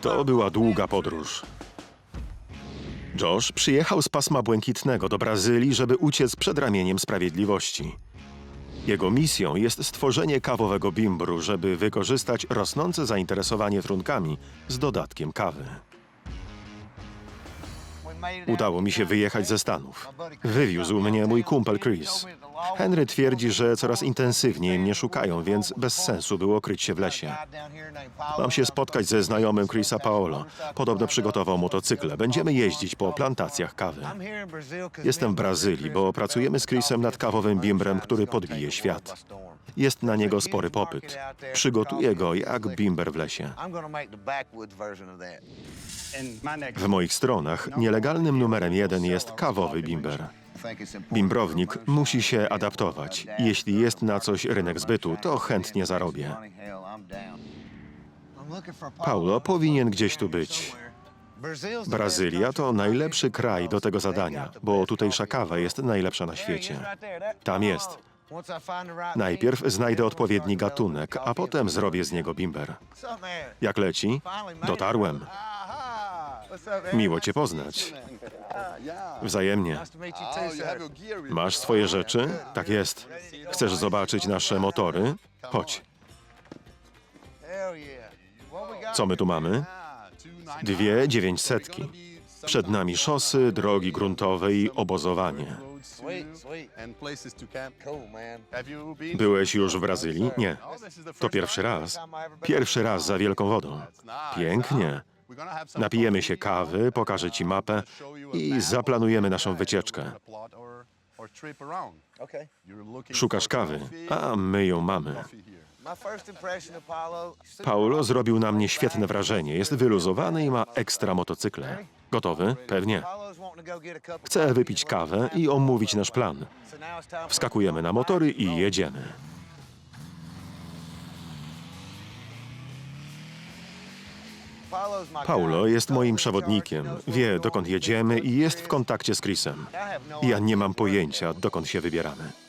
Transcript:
To była długa podróż. Josh przyjechał z pasma błękitnego do Brazylii, żeby uciec przed ramieniem sprawiedliwości. Jego misją jest stworzenie kawowego bimbru, żeby wykorzystać rosnące zainteresowanie trunkami z dodatkiem kawy. Udało mi się wyjechać ze Stanów. Wywiózł mnie mój kumpel Chris. Henry twierdzi, że coraz intensywniej mnie szukają, więc bez sensu było kryć się w lesie. Mam się spotkać ze znajomym Chrisa Paolo. Podobno przygotował motocykle. Będziemy jeździć po plantacjach kawy. Jestem w Brazylii, bo pracujemy z Chrisem nad kawowym bimbrem, który podbije świat. Jest na niego spory popyt. Przygotuję go jak bimber w lesie. W moich stronach nielegalnym numerem jeden jest kawowy bimber. Bimbrownik musi się adaptować. Jeśli jest na coś rynek zbytu, to chętnie zarobię. Paulo powinien gdzieś tu być. Brazylia to najlepszy kraj do tego zadania, bo tutejsza kawa jest najlepsza na świecie. Tam jest. Najpierw znajdę odpowiedni gatunek, a potem zrobię z niego bimber. Jak leci? Dotarłem. Miło cię poznać. Wzajemnie. Masz swoje rzeczy? Tak jest. Chcesz zobaczyć nasze motory? Chodź. Co my tu mamy? Dwie dziewięćsetki. Przed nami szosy, drogi gruntowe i obozowanie. Byłeś już w Brazylii? Nie. To pierwszy raz. Pierwszy raz za wielką wodą. Pięknie. Napijemy się kawy, pokażę ci mapę i zaplanujemy naszą wycieczkę. Szukasz kawy, a my ją mamy. Paulo zrobił na mnie świetne wrażenie. Jest wyluzowany i ma ekstra motocykle. Gotowy? Pewnie. Chcę wypić kawę i omówić nasz plan. Wskakujemy na motory i jedziemy. Paulo jest moim przewodnikiem. Wie, dokąd jedziemy i jest w kontakcie z Chrisem. Ja nie mam pojęcia, dokąd się wybieramy.